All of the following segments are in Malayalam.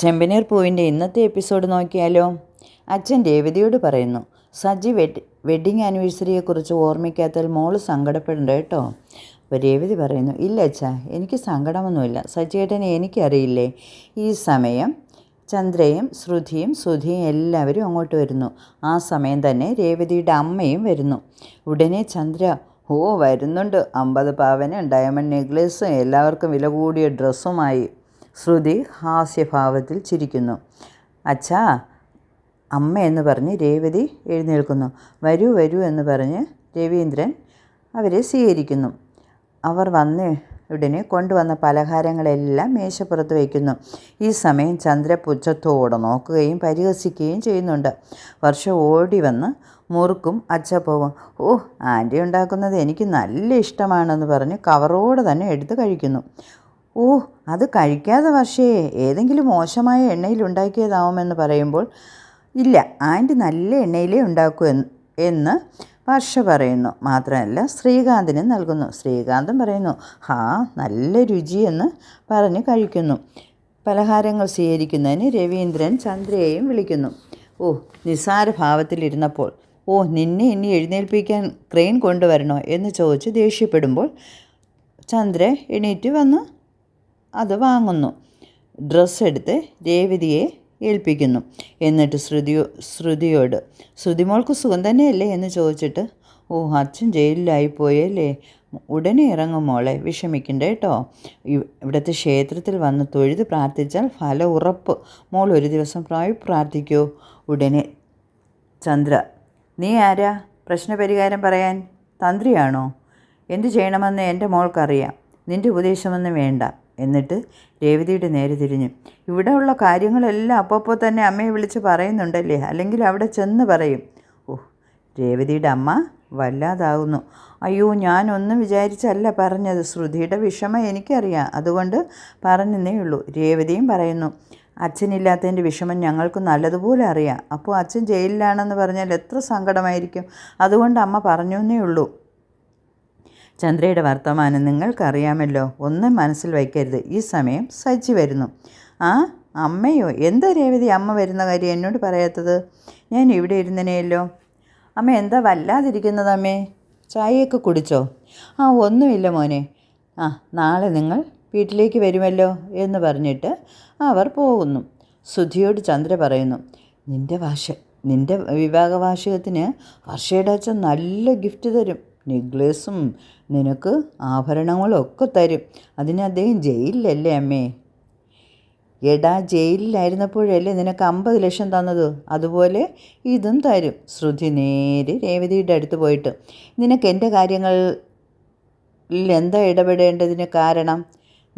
ചെമ്പനീർ പൂവിന്റെ ഇന്നത്തെ എപ്പിസോഡ് നോക്കിയാലോ? അച്ഛൻ രേവതിയോട് പറയുന്നു സജി വെഡ് വെഡ്ഡിങ് ആനിവേഴ്സറിയെക്കുറിച്ച് ഓർമ്മിക്കാത്തതിൽ മോൾ സങ്കടപ്പെടേണ്ട കേട്ടോ? അപ്പോൾ രേവതി പറയുന്നു ഇല്ല അച്ഛാ എനിക്ക് സങ്കടമൊന്നുമില്ല. സജിയേട്ടനെ എനിക്കറിയില്ലേ? ഈ സമയം ചന്ദ്രയും ശ്രുതിയും സുധിയും എല്ലാവരും അങ്ങോട്ട് വരുന്നു. ആ സമയം തന്നെ രേവതിയുടെ അമ്മയും വരുന്നു. ഉടനെ ചന്ദ്ര ഓ വരുന്നുണ്ട്. അമ്പത് പവനും ഡയമണ്ട് നെക്ലേസും എല്ലാവർക്കും വില കൂടിയ ഡ്രസ്സുമായി. ശ്രുതി ഹാസ്യഭാവത്തിൽ ചിരിക്കുന്നു. അച്ഛാ അമ്മ എന്ന് പറഞ്ഞ് രേവതി എഴുന്നേൽക്കുന്നു. വരൂ വരൂ എന്ന് പറഞ്ഞ് രവീന്ദ്രൻ അവരെ സ്വീകരിക്കുന്നു. അവർ വന്ന് ഉടനെ കൊണ്ടുവന്ന പലഹാരങ്ങളെല്ലാം മേശപ്പുറത്ത് വയ്ക്കുന്നു. ഈ സമയം ചന്ദ്ര നോക്കുകയും പരിഹസിക്കുകയും ചെയ്യുന്നുണ്ട്. വർഷ ഓടി വന്ന് മുറുക്കും അച്ചപ്പവും ഓ ആന്റി ഉണ്ടാക്കുന്നത് എനിക്ക് നല്ല ഇഷ്ടമാണെന്ന് പറഞ്ഞ് കവറോടെ തന്നെ എടുത്ത് കഴിക്കുന്നു. ഓ അത് കഴിക്കാതെ വർഷേ ഏതെങ്കിലും മോശമായ എണ്ണയിൽ ഉണ്ടാക്കിയതാവുമെന്ന് പറയുമ്പോൾ ഇല്ല ആന്റി നല്ല എണ്ണയിലേ ഉണ്ടാക്കൂ എന്ന് എന്ന് വർഷ പറയുന്നു. മാത്രമല്ല ശ്രീകാന്തിന് നൽകുന്നു. ശ്രീകാന്തം പറയുന്നു ഹാ നല്ല രുചിയെന്ന് പറഞ്ഞ് കഴിക്കുന്നു. പലഹാരങ്ങൾ സ്വീകരിക്കുന്നതിന് രവീന്ദ്രൻ ചന്ദ്രയെയും വിളിക്കുന്നു. ഓ നിസ്സാര ഭാവത്തിലിരുന്നപ്പോൾ ഓ നിന്നെ ഇനി എഴുന്നേൽപ്പിക്കാൻ ക്രെയിൻ കൊണ്ടുവരണോ എന്ന് ചോദിച്ച് ദേഷ്യപ്പെടുമ്പോൾ ചന്ദ്ര എണീറ്റ് വന്ന്. അത് വാങ്ങുന്നു. ഡ്രസ്സ് എടുത്ത് രേവതിയെ ഏൽപ്പിക്കുന്നു. എന്നിട്ട് ശ്രുതിയോ ശ്രുതിയോട് ശ്രുതിമോൾക്ക് സുഖം തന്നെയല്ലേ? എന്ന് ചോദിച്ചിട്ട് ഓ അച്ഛൻ ജയിലിലായി പോയല്ലേ ഉടനെ ഇറങ്ങും മോളെ വിഷമിക്കണ്ട കേട്ടോ. ഇവ്- ഇവിടുത്തെ ക്ഷേത്രത്തിൽ വന്ന് തൊഴുത് പ്രാർത്ഥിച്ചാൽ ഫല ഉറപ്പ്. മോൾ ഒരു ദിവസം പ്രായി പ്രാർത്ഥിക്കൂ. ഉടനെ ചന്ദ്ര നീ ആരാ? പ്രശ്നപരിഹാരം പറയാൻ തന്ത്രിയാണോ? എന്തു ചെയ്യണമെന്ന് എന്റെ മോൾക്കറിയാം. നിന്റെ ഉപദേശമൊന്നും വേണ്ട. എന്നിട്ട് രേവതിയുടെ നേരെ തിരിഞ്ഞു. ഇവിടെ ഉള്ള കാര്യങ്ങളെല്ലാം അപ്പോൾ തന്നെ അമ്മയെ വിളിച്ച് പറയുന്നുണ്ടല്ലേ? അല്ലെങ്കിൽ അവിടെ ചെന്ന് പറയും. ഓ രേവതിയുടെ അമ്മ വല്ലാതാകുന്നു അയ്യോ ഞാനൊന്നും വിചാരിച്ചല്ല പറഞ്ഞത്. ശ്രുതിയുടെ വിഷമം എനിക്കറിയാം. അതുകൊണ്ട് പറഞ്ഞെന്നേ ഉള്ളൂ. രേവതിയും പറയുന്നു അച്ഛനില്ലാത്തതിന്റെ വിഷമം ഞങ്ങൾക്ക് നല്ലതുപോലെ അറിയാം. അപ്പോൾ അച്ഛൻ ജയിലിലാണെന്ന് പറഞ്ഞാൽ എത്ര സങ്കടമായിരിക്കും. അതുകൊണ്ട് അമ്മ പറഞ്ഞു ഉള്ളൂ. ചന്ദ്രയുടെ വർത്തമാനം നിങ്ങൾക്കറിയാമല്ലോ. ഒന്നും മനസ്സിൽ വയ്ക്കരുത്. ഈ സമയം സജ്ജി വരുന്നു. ആ അമ്മയോ എന്താ രേവതി അമ്മ വരുന്ന കാര്യം എന്നോട് പറയാത്തത്? ഞാൻ ഇവിടെ ഇരുന്നനെയല്ലോ. അമ്മ എന്താ വല്ലാതിരിക്കുന്നത് അമ്മേ? ചായയൊക്കെ കുടിച്ചോ? ആ ഒന്നുമില്ല മോനെ. ആ നാളെ നിങ്ങൾ വീട്ടിലേക്ക് വരുമല്ലോ എന്ന് പറഞ്ഞിട്ട് അവർ പോകുന്നു. സുധിയോട് ചന്ദ്ര പറയുന്നു നിന്റെ വാശ നിന്റെ വിവാഹ വാർഷികത്തിന് വർഷയുടെ അച്ഛൻ നല്ല ഗിഫ്റ്റ് തരും. നെക്ലേസും നിനക്ക് ആഭരണങ്ങളൊക്കെ തരും. അതിന് അദ്ദേഹം ജയിലിലല്ലേ അമ്മേ? എടാ ജയിലിലായിരുന്നപ്പോഴല്ലേ നിനക്ക് അമ്പത് ലക്ഷം തന്നത്? അതുപോലെ ഇതും തരും. ശ്രുതി നേരെ രേവതിയുടെ അടുത്ത് പോയിട്ട് നിനക്ക് എന്റെ കാര്യങ്ങളിൽ എന്താ ഇടപെടേണ്ടതിന് കാരണം?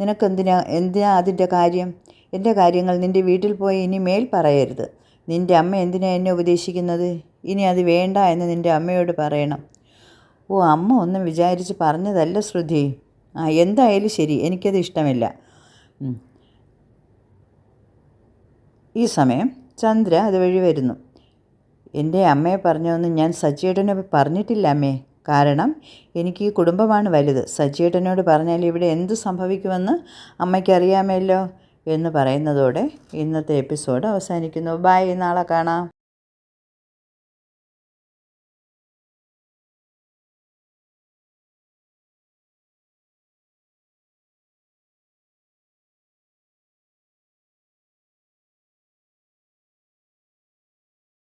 നിനക്കെന്തിനാ എന്തിനാ അതിന്റെ കാര്യം? എന്റെ കാര്യങ്ങൾ നിന്റെ വീട്ടിൽ പോയി ഇനി മേൽ പറയരുത്. നിന്റെ അമ്മ എന്തിനാ എന്നെ ഉപദേശിക്കുന്നത്? ഇനി അത് വേണ്ട എന്ന് നിന്റെ അമ്മയോട് പറയണം. ഓ അമ്മ ഒന്നും വിചാരിച്ച് പറഞ്ഞതല്ല ശ്രുതി. ആ എന്തായാലും ശരി എനിക്കത് ഇഷ്ടമില്ല. ഈ സമയം ചന്ദ്ര അതുവഴി വരുന്നു. എന്റെ അമ്മയെ പറഞ്ഞൊന്നും ഞാൻ സച്ചിയേട്ടനോട് പറഞ്ഞിട്ടില്ല അമ്മേ. കാരണം എനിക്ക് ഈ കുടുംബമാണ് വലുത്. സച്ചിയേട്ടനോട് പറഞ്ഞാൽ ഇവിടെ എന്ത് സംഭവിക്കുമെന്ന് അമ്മയ്ക്കറിയാമല്ലോ എന്ന് പറയുന്നതോടെ ഇന്നത്തെ എപ്പിസോഡ് അവസാനിക്കുന്നു. ബായ് നാളെ കാണാം.